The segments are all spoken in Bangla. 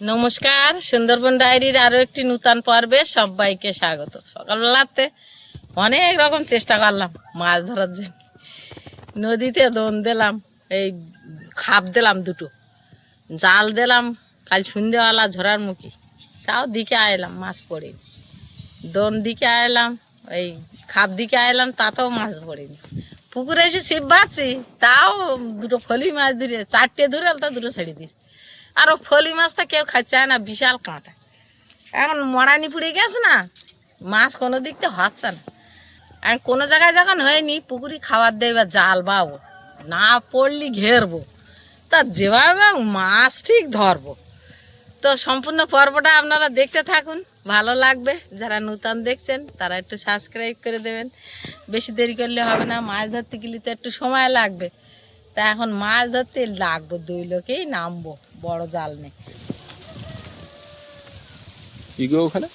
নমস্কার, সুন্দরবন ডায়েরির আরও একটি নূতন পর্বে সবাইকে স্বাগত। সকালবেলাতে অনেক রকম চেষ্টা করলাম, মাছ ধরার জন্য। নদীতে দোন দিলাম, এই খাপ দিলাম দুটো। জাল দিলাম, কাল সন্ধ্যেবেলা ঝরার মুখে। তাও দিকে আইলাম, মাছ পড়েনি। দোন দিকে আইলাম, এই খাপ দিকে আইলাম, তাতেও মাছ পড়েনি। পুকুরে এসে ছিপ বাঁচছি, তাও দুটো ফলি মাছ ধরে, চারটে ধরে তা দুটো ছেড়ে দিস আর ও ফলি মাছটা কেউ খাচ্ছে না, বিশাল কাঁটা। এখন মরানি পুড়ে গেছে না, মাছ কোনো দিকটা হচ্ছে না। আর কোনো জায়গায় যখন হয়নি, পুকুরি খাবার দেয় বা জাল বাবো, না পড়লি ঘেরবো। তা যেভাবে মাছ ঠিক ধরবো। তো সম্পূর্ণ পর্বটা আপনারা দেখতে থাকুন, ভালো লাগবে। যারা নূতন দেখছেন, তারা একটু সাবস্ক্রাইব করে দেবেন। বেশি দেরি করলে হবে না, মাছ ধরতে গেলে তো একটু সময় লাগবে। তা এখন মাছ ধরতে লাগবো, দুই লোকেই নামবো। বড় জাল নেই। ওখানে?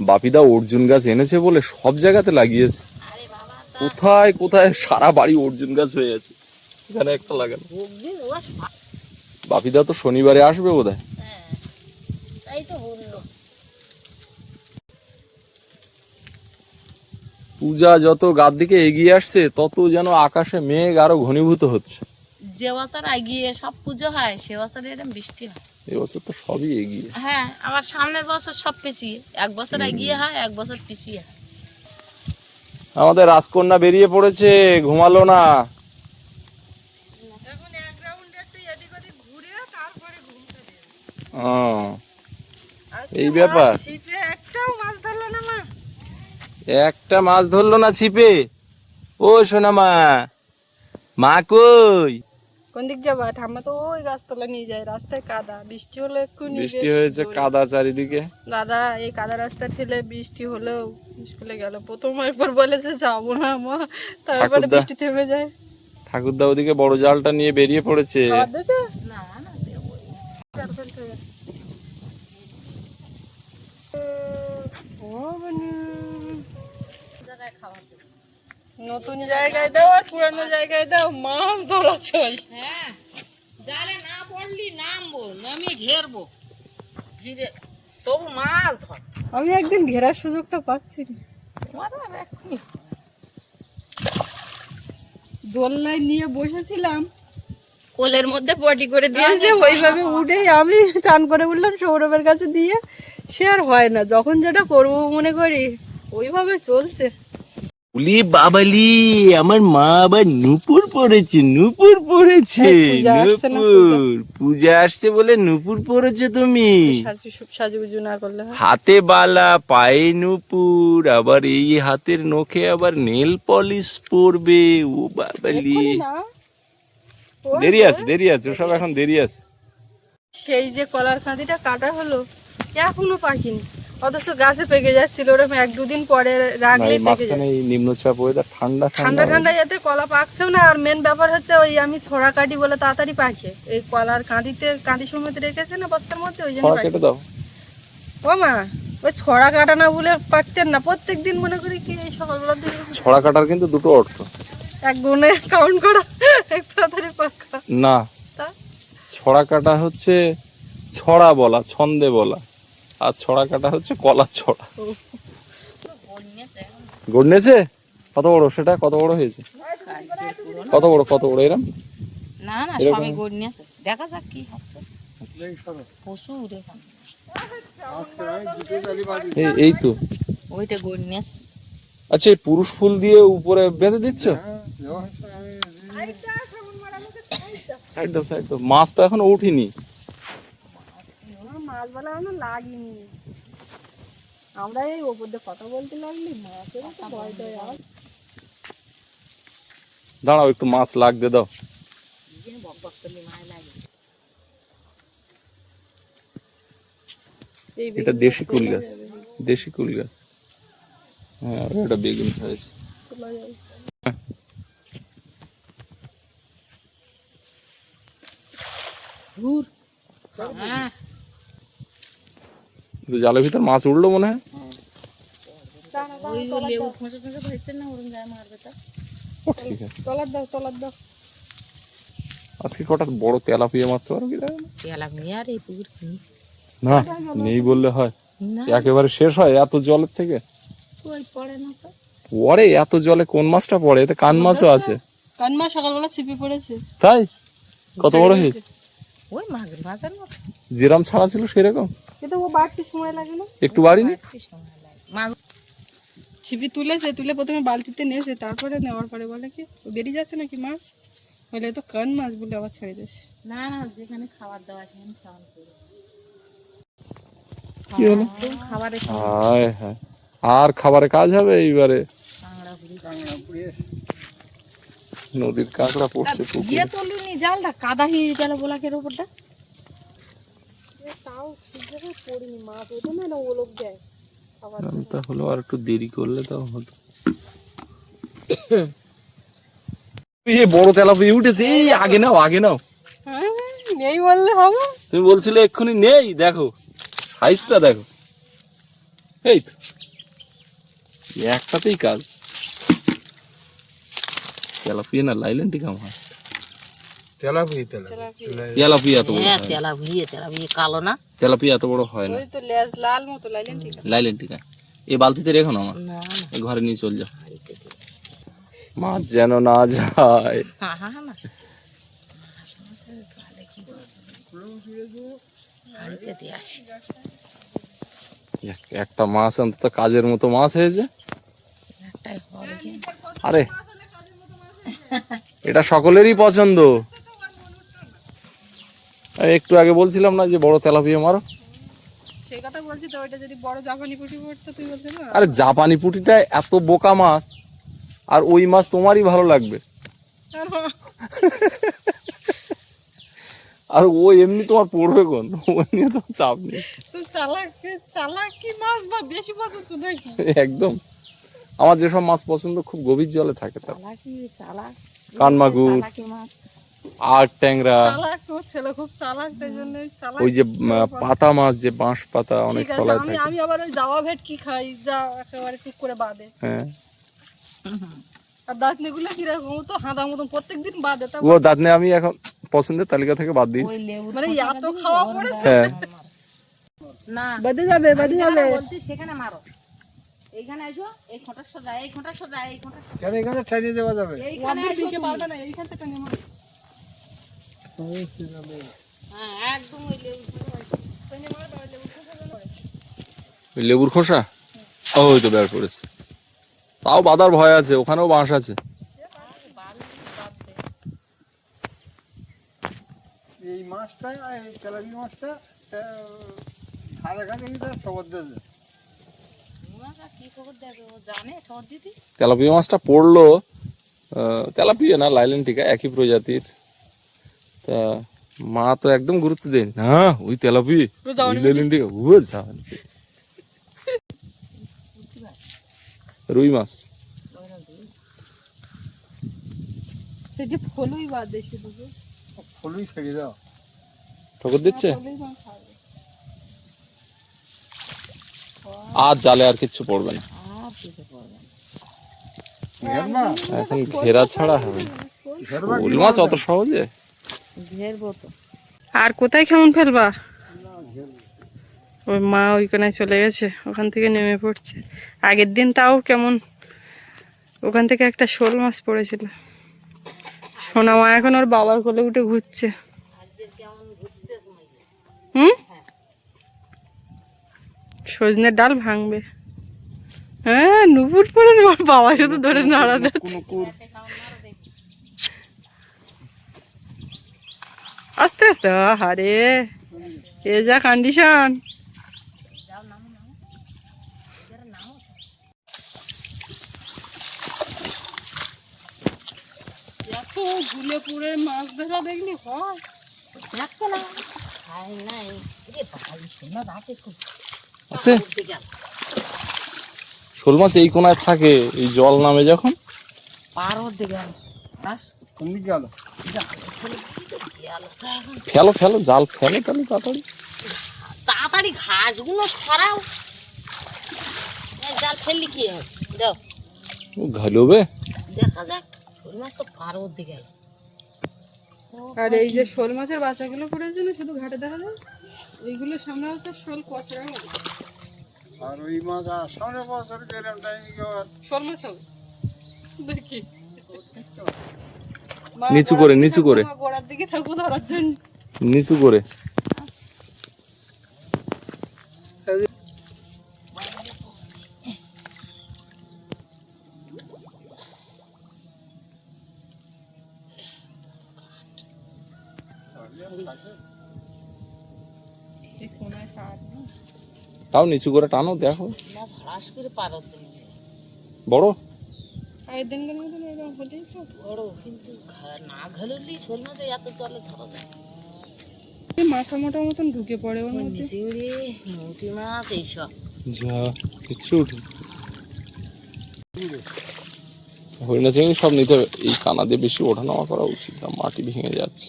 বাপিদা অর্জুন গাছ এনেছে বলে সব জায়গাতে লাগিয়েছে। কোথায় কোথায়? সারা বাড়ি অর্জুন গাছ হয়ে আছে। এখানে একটা লাগানো। বাপিদা তো শনিবারে আসবে বোধ হয় বলল। পূজা যত গার দিকে এগিয়ে আসছে তত যেন আকাশে মেঘ আরও ঘনীভূত হচ্ছে। যে বছর এগিয়ে সব পুজো হয় সে বছর এরকম বৃষ্টি হয়। এবছর তো সবই এগিয়ে। হ্যাঁ আবার সামনের বছর সব পিছিয়ে। এক বছর এগিয়ে হয় এক বছর পিছিয়ে হয়। আমাদের রাজকন্যা বেরিয়ে পড়েছে ঘুমালো না। ও, এই ব্যাপার। একটাও মাছ ধরলো না মা। একটা মাছ ধরলো না ছিপে। ও সোনা মা মা কই? কোন দিক যাবা? ঠাম্মা তো ওই গাছতলা নিয়ে যায় রাস্তায় কাদা। বৃষ্টি হলে এক্ষুনি বৃষ্টি হয়েছে কাদা চারিদিকে। দাদা এই কাদা রাস্তা ঠেলে বৃষ্টি হলেও স্কুলে গেল। প্রথম একবার বলেছে যাব না মা। তারপরে বৃষ্টি থেমে যায়। ঠাকুরদা ওদিকে বড় জালটা নিয়ে বেরিয়ে পড়েছে। না না ও। নতুন জায়গায় দাও আর পুরানো জায়গায় দাও মাছ ধরা চাই হ্যাঁ জালে না পড়লি নামবো নামিয়ে ঘেরবো। ঘিরে তবু মাছ ধর। আমি একদিন ঘেরার সুযোগটা পাচ্ছি না। তোমার আর এক্ষুনি দোলনায় নিয়ে বসেছিলাম। কোলের মধ্যে পটি করে দিয়েছে ওইভাবে উঠেই আমি চান করে উঠলাম সৌরভের কাছে দিয়ে। সে আর হয় না যখন যেটা করব মনে করি ওইভাবে চলছে। উলি বাবালি আমার মা আবার নুপুর পরেছে নুপুর পরেছে আসছে নুপুর। পূজা। আসছে বলে নুপুর পরেছে তুমি। সাজু সাজুগুজু না করলে হাতে বালা পায়ে নুপুর আবার এই হাতের নখে আবার নেল পলিশ পরবে। ও বাবালি দেরি আছে দেরি আছে ওসব এখন দেরি আছে। সেই যে কলার কাঁদিটা কাটা হলো এখনও পাকিনি অথচ গাছে পেকে যাচ্ছিল ওরকম এক দুদিন পরে রাখলে মাঝখানে এই নিম্নচাপ ওয়েদার ঠান্ডা ঠান্ডা ঠান্ডা যাতে কলা পাকছেও না আর মেন ব্যাপার হচ্ছে ওই আমি ছড়া কাটি বলে তাড়াতাড়ি পাকে। এই কলার কাঁদিতে কাঁদি সমেত রেখেছে না বস্তার মধ্যে? ওই জন্য কেটে দাও। ও মা ওই ছড়া কাটা না বলে পাকতেন না প্রত্যেক দিন মনে করি কি এই সকালবেলার দিকে ছড়া কাটার কিন্তু দুটো অর্থ। এক গুণে কাউন্ট করা এক তাড়াতাড়ি পাকা। না ছড়া কাটা হচ্ছে ছড়া বলা ছন্দে বলা। আর ছড়া কাটা হচ্ছে কলা ছড়া। গড়নেছে কত বড়? সেটা কত বড় হয়েছে? কত বড় কত বড়? এরম? না না এরকম? সবই গড় দেখা যাক কি হচ্ছে। প্রচুর এখানে এই এই তো। ওইটা আচ্ছা এই পুরুষ ফুল দিয়ে উপরে বেঁধে দিচ্ছ? সাইড দাও সাইড দাও। মাছ তো এখনও উঠিনি। মাছ বলা এখনও লাগিনি। আমরা এই ওপর দিয়ে কথা বলতে লাগলি মাছের তো ভয় টয় আর দাঁড়াও একটু মাছ লাগতে দাও। এটা দেশি কুল গাছ। দেশি কুল গাছ। হ্যাঁ এটা বেগুন হয়েছে। হ্যাঁ। কিন্তু জালের ভিতর মাছ উঠল মনে হয়। না ঠিক আছে। আজকে বড় তেলাপিয়া মারতে পারো কি নেই বললে হয়। একেবারে শেষ হয় এত জলের থেকে? পরে এত জলে কোন মাছটা পড়ে? এতে কান মাছও আছে। কান মাছ সকালবেলা ছিপে পড়েছে। তাই? কত বড় হয়েছে? ওই মাগুর মাছের মতো। যেরাম ছাড়া ছিল সেরকম? কিন্তু ও বাড়তি সময় লাগে না। একটু বাড়িনি? মাগুর ছিপি তুলেছে তুলে প্রথমে বালতিতে নিয়েছে তারপরে নেওয়ার পরে বলে কি বেরিয়ে যাচ্ছে নাকি মাছ? বলে তো কান মাছ বলে আবার ছেড়ে দিয়েছে না না যেখানে খাবার দেওয়া সেখানে দেবে কি হলো? হায় আর খাবারে কাজ হবে এইবারে? নদীর কাঁকড়া পড়ছে পুকুরে। তুলুনি জালটা কাদা হয়ে গেল বোলাকের উপরটা? তাও ঠিক পড়িনি মাছ ওটা না ওলোক দেয় তাহলে আর একটু দেরি করলে তাও হতো। এই বড় তেলাপিয়া উঠেছে এই আগে নাও আগে নাও। হ্যাঁ, নেই বললে হবে। তুমি বলছিলে এক্ষুনি নেই দেখো। সাইজটা দেখো। এই তো। এই একটাতেই কাজ। তেলাপিয়া না লাইলেন ঠিক আমার? তেলাপিয়া বড় হ্যাঁ না। তেলা ভিয়ে তেলা ভিয়ে কালো না। তেলাপিয়া এত বড় না। ওই তো লেজ লাল মতো লাইলেন ঠিক আছে। লাইলেন ঠিক আছে। এই বালতিতে রেখো না আমার। না না। এই ঘরে নিয়ে চল যাও মাছ যেন না যায়। একটা মাছ অন্তত কাজের মতো মাছ হয়েছে? আরে এটা সকলেরই পছন্দ। একটু আগে বলছিলাম না যে বড় তেলাপিয়া মারো? আরে জাপানি পুঁটিটা এত বোকা মাছ আর ওই মাছ তোমারই ভালো লাগবে। আর ও এমনি তোমার পড়বে কোন? ও নিয়ে তো চাপ নেই। চালাক চালাক মাছ বা বেশি পছন্দ নাকি? একদম। আমার যেসব মাছ পছন্দ খুব গভীর জলে থাকে তার চালাকি চালাক। কানমাগুর আর ট্যাংরা। ছেলে খুব চালাক জন্য ওই যে পাতা মাছ যে বাঁশ পাতা অনেক ফলায় আমি থাকে। আমি আবার ওই জাওয়া ভেটকি খাই যা একেবারে টুক করে বাদে। হ্যাঁ। আর দাঁতনি গুলো কীরকম তো হাঁদা মতন প্রত্যেকদিন বাদে তা ও দাঁতনে আমি এখন পছন্দের তালিকা থেকে বাদ দিয়েছি। মানে এত খাওয়া পড়েছে? হ্যাঁ। না বাদে যাবে বাদে যাবে। বলতে সেখানে মারো। এইখানে এসো এই খোঁটার সোজা এই খোঁটার সোজা এই খোঁটার সোজা। কেন এখানে ঠাইয়ে দেওয়া যাবে? এইখানে এসো দিকে পারবে না এইখান থেকে নেমে হ্যাঁ একদম ওই লেবু ওই লেবুর খোসা? ওই তো বের করেছে। তাও বাদার ভয় আছে ওখানেও বাঁশ আছে। এই মাছটা এই তেলাপি মাছটা খারা খাতে তার খবর দিয়েছে তোমাকে কি খবর দেবে ও জানে ঠোঁট দিদি তেলাপিয়া মাছটা পড়ল তেলাপিয়া না লাইলেন টিকা একই প্রজাতির। তা মা তো একদম গুরুত্ব দেন না ওই তেলাপি ওই লাইলেন টিকা ও রুই মাছ। সেটি ফলুই বাদে শুধু। ফুলই ছেড়ে দাও। ঠকর দিচ্ছে? ফলুই মা খাবে আর জালে আর কিচ্ছু পড়বে না। কিছু এখন ঘেরা ছাড়া হবে। শোল মাছ অত সহজে? আর কোথায় কেমন ফেলবা? ওই মা ওইখানে চলে গেছে ওখান থেকে নেমে পড়ছে। আগের দিন তাও কেমন ওখান থেকে একটা শোল মাছ পড়েছিল। সোনা মা এখন ওর বাবার কোলে উঠে ঘুরছে। হুম? সজনের ডাল ভাঙবে। হ্যাঁ নুপুর পরে ওর বাবা শুধু ধরে নাড়া দিচ্ছে। আস্তে আস্তে আরে এ যা কন্ডিশন ঝুলে মাছ ধরা দেখলি হয়। দেখো না। নাই। ভাই খুব আছে? শোল মাছ এই কোনায় থাকে এই জল নামে যখন? দিকে ফেলো ফেলো জাল ফেলো তাহলে তাড়াতাড়ি। তাড়াতাড়ি ঘাসগুলো সরাও। জাল ফেললি কি হবে? দাও। ও ঘালবে দেখা যাক ওই মাছ তো পার হতে গেল। আর এই যে শোল মাছের বাচ্চাগুলো পড়েছে না শুধু ঘাটে দেখা যায়? ওইগুলো সামনে আছে শোল কচরা আর ওই মাছ আর সামনে বছর গেলাম টাইম শোল মাছ দেখি। নিচু করে নিচু করে। গোড়ার দিকে থাকব ধরার জন্য। নিচু করে। তাও নিচু করে টানো দেখো। বড়? মাথা মোটা মতন ঢুকে পড়ে ওর মধ্যে। চিংড়ি মুটি মাছ এইসব। যা উঠে হরিণা চিংড়ি সব নিতে হবে। এই কানা দিয়ে বেশি ওঠানামা করা উচিত না মাটি ভেঙে যাচ্ছে।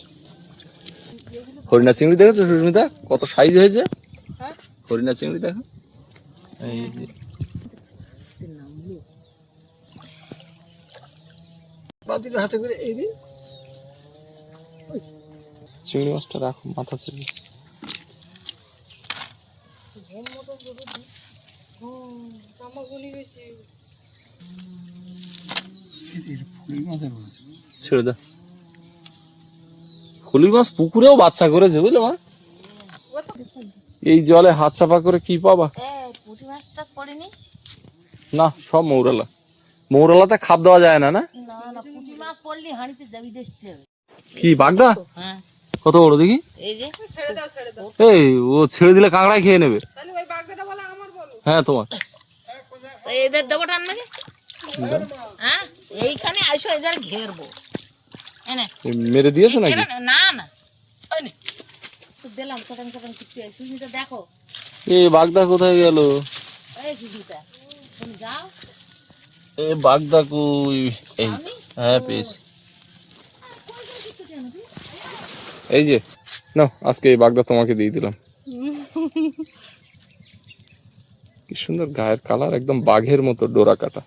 হরিণা চিংড়ি দেখেছ সুস্মিতা? কত সাইজ হয়েছে? হ্যাঁ? হরিণা চিংড়ি দেখো। এই যে। বাতির হাতে করে এই দিন। চিংড়ি মাছটা রাখো মাথা চেপে ছেড়ে দাও। ফুলি মাছ পুকুরেও বাচ্চা করেছে বুঝলে মা? এই জলে হাত চাপা করে কি পাবা? পুঁটি মাছ পড়েনি? না সব মৌরালা। মৌরালাতে খাপ দেওয়া যায় না না? না না পুঁটি মাছ পড়লে হাঁড়িতে যাবি দেখতে কি বাগদা? হ্যাঁ। কত বড় দেখি? এই ও ছেড়ে দিলে কাঁকড়াই খেয়ে নেবে। তাহলে ওই বাগদাটা বলে আমার বলো। হ্যাঁ তোমার। এদের দেবো টান নাকি হ্যাঁ এইখানে আইসো এদের ঘেরবো। মেরে দিয়েছে নাকি? না না। দিলাম সুস্মিতা দেখো। এ বাগদা কোথায় গেল? এই সুস্মিতা তুমি যাও। এ বাগদা কই? এই হ্যাঁ পেয়েছি। এই যে না আজকে এই বাগদা তোমাকে দিয়ে দিলাম। কি সুন্দর গায়ের কালার একদম বাঘের মতো ডোরা কাটা।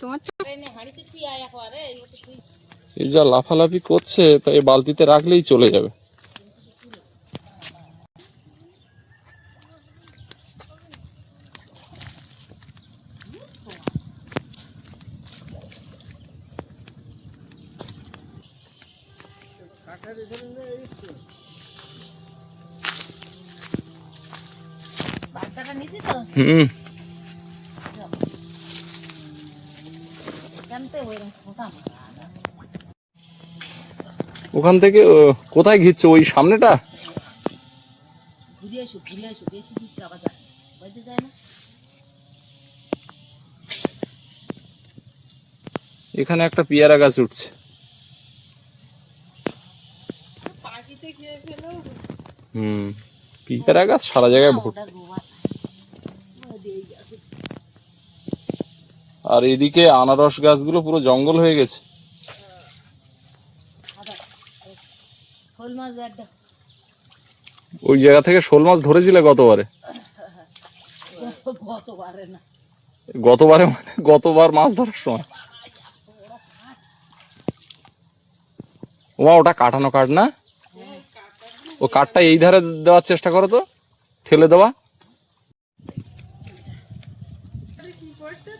তোমার এই যা লাফালাফি করছে তা এই বালতিতে রাখলেই চলে যাবে। হুম। ওখান থেকে কোথায় ঘিরছে? ওই সামনেটা? এখানে একটা পেয়ারা গাছ উঠছে। হুম পেয়ারা গাছ সারা জায়গায় ভর্তি। গোবার দিয়ে গেছে। আর এদিকে আনারস গাছগুলো পুরো জঙ্গল হয়ে গেছে। খোল মাছ ওই জায়গা থেকে শোল মাছ ধরেছিলে গতবারে? গতবারে না। গতবারে মানে গতবার মাছ ধরার সময়? ওমা ওটা কাটানো কাঠ না? ও কাঠটা এই ধারে দেওয়ার চেষ্টা করো তো। ঠেলে দেওয়া। কি করছে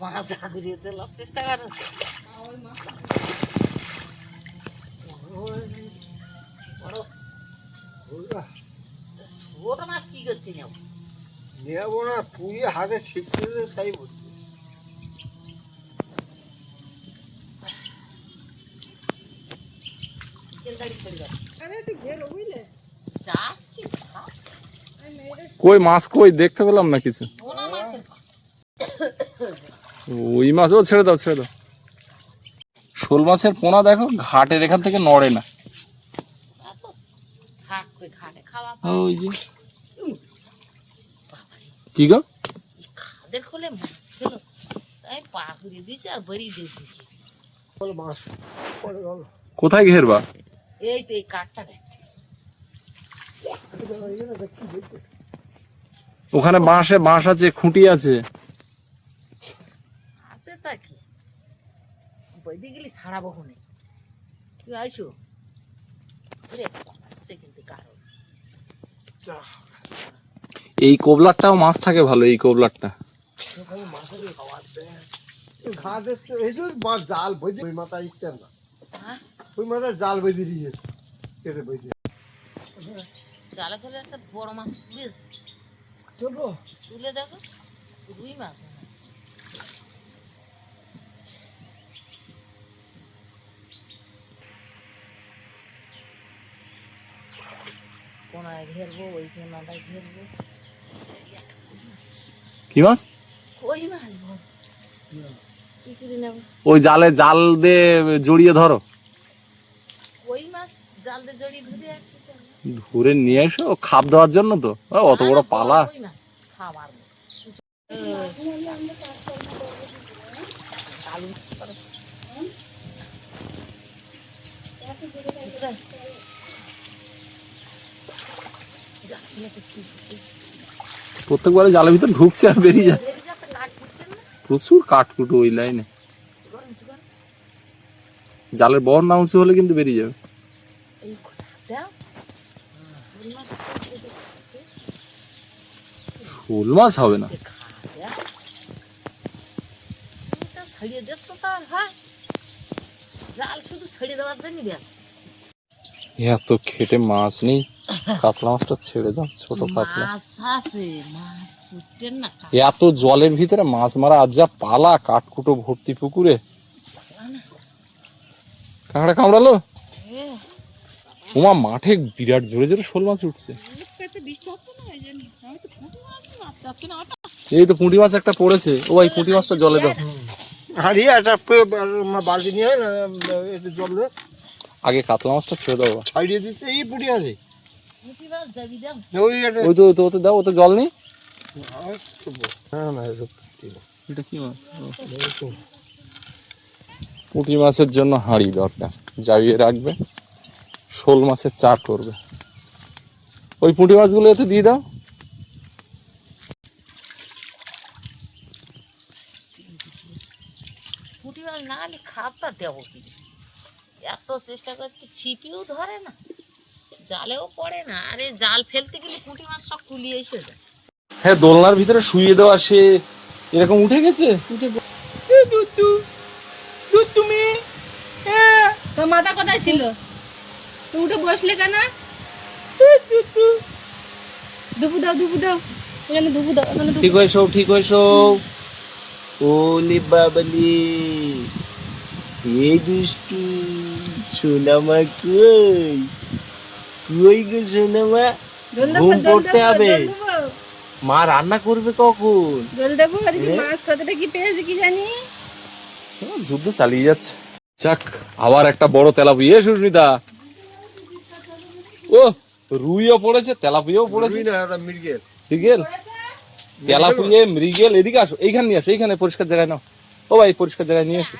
মাছ ঘুরিয়ে চেষ্টা করো ছোট মাছ কি করতে যাব নেব না পুড়িয়ে হাতে শিখতে তাই বলছি। কই মাছ কই? দেখতে পেলাম না কিছু। ওই মাছ ও ছেড়ে দাও ছেড়ে দাও। শোল মাছের পোনা দেখো ঘাটের এখান থেকে নড়ে না। ওই যে। কি গো? খাদের খোলে ছিল তাই পা ঘুরিয়ে দিয়েছে আর বেরিয়ে দিয়েছি বল মাছ পরে গেল কোথায় ঘেরবা এই তো এই কাঠটা ওখানে বাঁশে বাঁশ আছে খুঁটি আছে। বৈদি গেলি ছাড়াবো খুনে তুই আইসো। এই কোবলারটাও মাছ থাকে ভালো এই কোবলারটা। জাল বেঁধে ওই মাথা স্ট্যান্ড না। হ্যাঁ? ওই মাথা জাল কেটে জালে ফেলে একটা বড় মাছ তুলেছে। তুলে দেখো রুই মাছ। কোনায় ঘেরবো ওই কোনাটায় ঘেরবো। কি মাছ? কই মাছ কি করে নেব? ওই জালে জাল দিয়ে জড়িয়ে ধরো। কই মাছ? জাল দিয়ে জড়িয়ে ধরে ধরে নিয়ে এসো খাপ দেওয়ার জন্য তো। অত বড় পালা। খাবার মতো। আলু করো। যা, এলাকা কি করতেছে? প্রত্যেকবারে জালের ভিতর ঢুকছে আর বেরিয়ে যাচ্ছে। প্রচুর কাঠকুটো ওই লাইনে? জালের বর না উঁচু হলে কিন্তু বেরিয়ে যাবে। শোল মাছ হবে না। এত খেটে মাছ নেই। কাতলা মাছটা ছেড়ে দাও ছোট কাতলা। মাছ আছে মাছ ফুটেন না এত জলের ভিতরে মাছ মারা আজ যা পালা কাঠকুটো ভর্তি পুকুরে। কাঁকড়া কামড়ালো? উমা মাঠে বিরাট জোরে জোরে শোল মাছ উঠছে। এই তো পুঁটি মাছ একটা পড়েছে। ও ভাই পুঁটি মাছটা জলে দাও। হারিয়ে একটা বালতি নিয়ে জল দিয়ে আগে কাতলা মাছটা ছেড়ে দাও। ছাড়িয়ে দিচ্ছে এই পুটি আছে। ওই তো তো জল নেই এটা কি পুঁটি মাছের জন্য হাঁড়ি দরকার। জাবিয়ে রাখবে শোল মাছের চার করবে। ওই পুঁটি মাছগুলো এতে দিয়ে দাও। মুঠি মাছ না হলে খাপটা দেবো কি? এত চেষ্টা করতে ছিপিও ধরে না। জালেও পড়ে না। আরে জাল ফেলতে গেলে পুঁটি মাছ সব তুলিয়ে এসে যায়। হ্যাঁ দোলনার ভিতরে শুয়ে দেওয়া সে এরকম উঠে গেছে? তোর মাথা কোথায় ছিল? তো উঠে বসলে কেন? দুপু দাও দুপু দাও। এখানে দুপু দাও এখানে ঠিক হয়েছো ঠিক হয়েছো। ওলি বাবলি এই দুষ্টু সোনামা কই? সোনামা ঘুম পড়তে হবে। মা রান্না করবে কখন? জল দেবো মাছ কতটা কি পেয়েছি কি জানি? যুদ্ধ চালিয়ে যাচ্ছে। যাক আবার একটা বড় তেলাপিয়া সুস্মিতা। ও রুইও পড়েছে তেলাপিয়াও পড়েছে। মৃগেল। তেলাপিয়া মৃগেল এদিকে আসো। এইখানে নিয়ে আসো এইখানে পরিষ্কার জায়গায় নাও। ও ভাই পরিষ্কার জায়গায় নিয়ে আসো।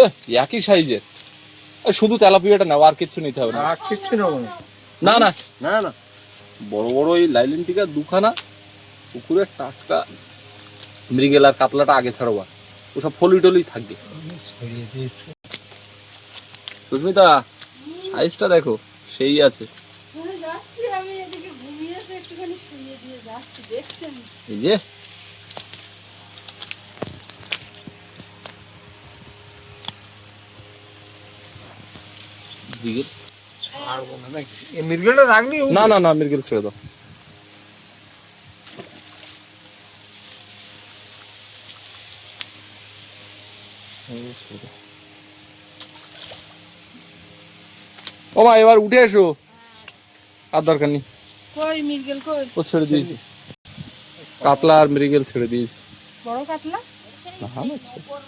এ, একই সাইজের। শুধু তেলাপিয়াটা নাও আর কিছু নিতে হবে না। আর কিছু নেব না। না না। না না। বড় বড় এই লাইলেন টিকা দুখানা পুকুরের টাটকা মৃগেল আর কাতলাটা আগে ছাড়বা ওসব ফলি টলি থাকবে। সুস্মিতা সাইজটা দেখো সেই আছে। যাচ্ছি আমি মৃগেল ছাড়বো না নাকি? এই মির্গেলটা রাখলি না না না মৃগেল ছেড়ে দাও। ও, মা এবার উঠে এসো। আর দরকার নেই। কই মির্গেল কই? ও ছেড়ে দিয়েছি। কাতলা আর মৃগেল ছেড়ে দিয়েছি। বড় কাতলা? না, না, ছেড়ে-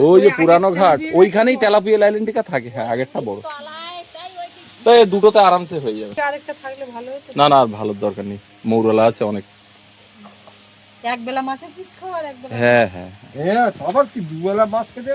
ওই যে পুরানো ঘাট ওইখানেই তেলাপিয়া লাইলেন্টিকা থাকে হ্যাঁ আগেরটা বড়। তাই এই দুটোতে আরামসে হয়ে যাবে। আরেকটা থাকলে ভালো হতো। না না আর ভালোর দরকার নেই। মৌরলা আছে অনেক। এক বেলা মাছের পিস খাওয়ার এক বেলা হ্যাঁ হ্যাঁ হ্যাঁ। আবার কি দুবেলা মাছ খেতে